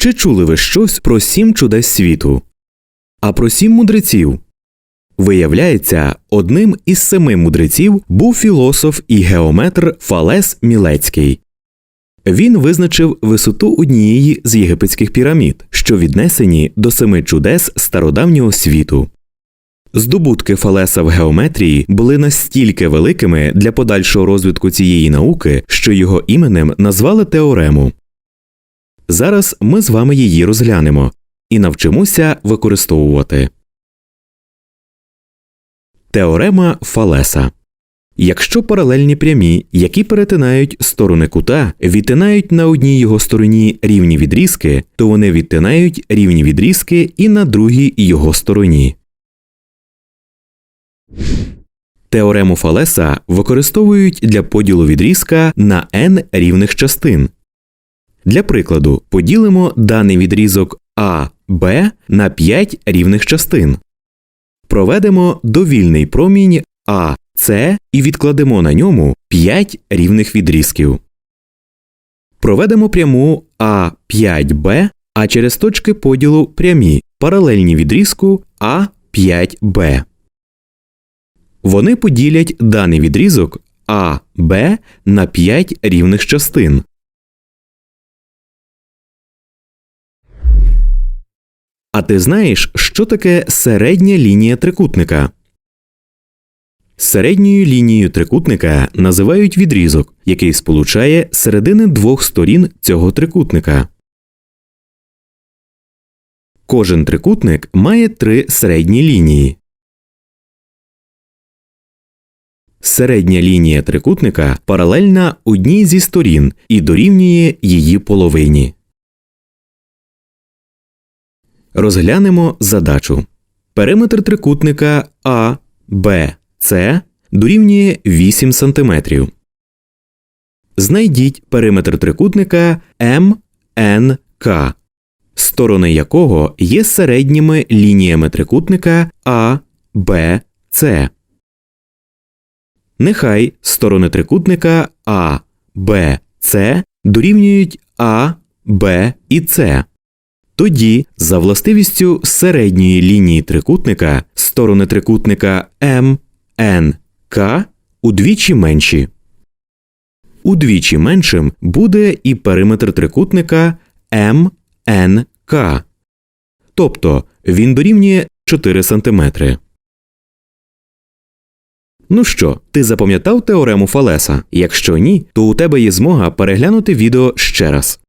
Чи чули ви щось про сім чудес світу? А про сім мудреців? Виявляється, одним із семи мудреців був філософ і геометр Фалес Мілецький. Він визначив висоту однієї з єгипетських пірамід, що віднесені до семи чудес стародавнього світу. Здобутки Фалеса в геометрії були настільки великими для подальшого розвитку цієї науки, що його іменем назвали теорему. Зараз ми з вами її розглянемо і навчимося використовувати. Теорема Фалеса Якщо паралельні прямі, які перетинають сторони кута, відтинають на одній його стороні рівні відрізки, то вони відтинають рівні відрізки і на другій його стороні. Теорему Фалеса використовують для поділу відрізка на n рівних частин. Для прикладу, поділимо даний відрізок АБ на 5 рівних частин. Проведемо довільний промінь АС і відкладемо на ньому 5 рівних відрізків. Проведемо пряму А5Б, а через точки поділу прямі паралельні відрізку А5Б. Вони поділять даний відрізок АБ на 5 рівних частин. А ти знаєш, що таке середня лінія трикутника? Середньою лінією трикутника називають відрізок, який сполучає середини двох сторін цього трикутника. Кожен трикутник має три середні лінії. Середня лінія трикутника паралельна одній зі сторін і дорівнює її половині. Розглянемо задачу. Периметр трикутника А, Б, С дорівнює 8 см. Знайдіть периметр трикутника МНК, сторони якого є середніми лініями трикутника А, Б, С. Нехай сторони трикутника А, Б, С дорівнюють А, Б і С. Тоді, за властивістю середньої лінії трикутника, сторони трикутника М, Н, К удвічі менші. Удвічі меншим буде і периметр трикутника М, Н, К. Тобто він дорівнює 4 см. Ну що, ти запам'ятав теорему Фалеса? Якщо ні, то у тебе є змога переглянути відео ще раз.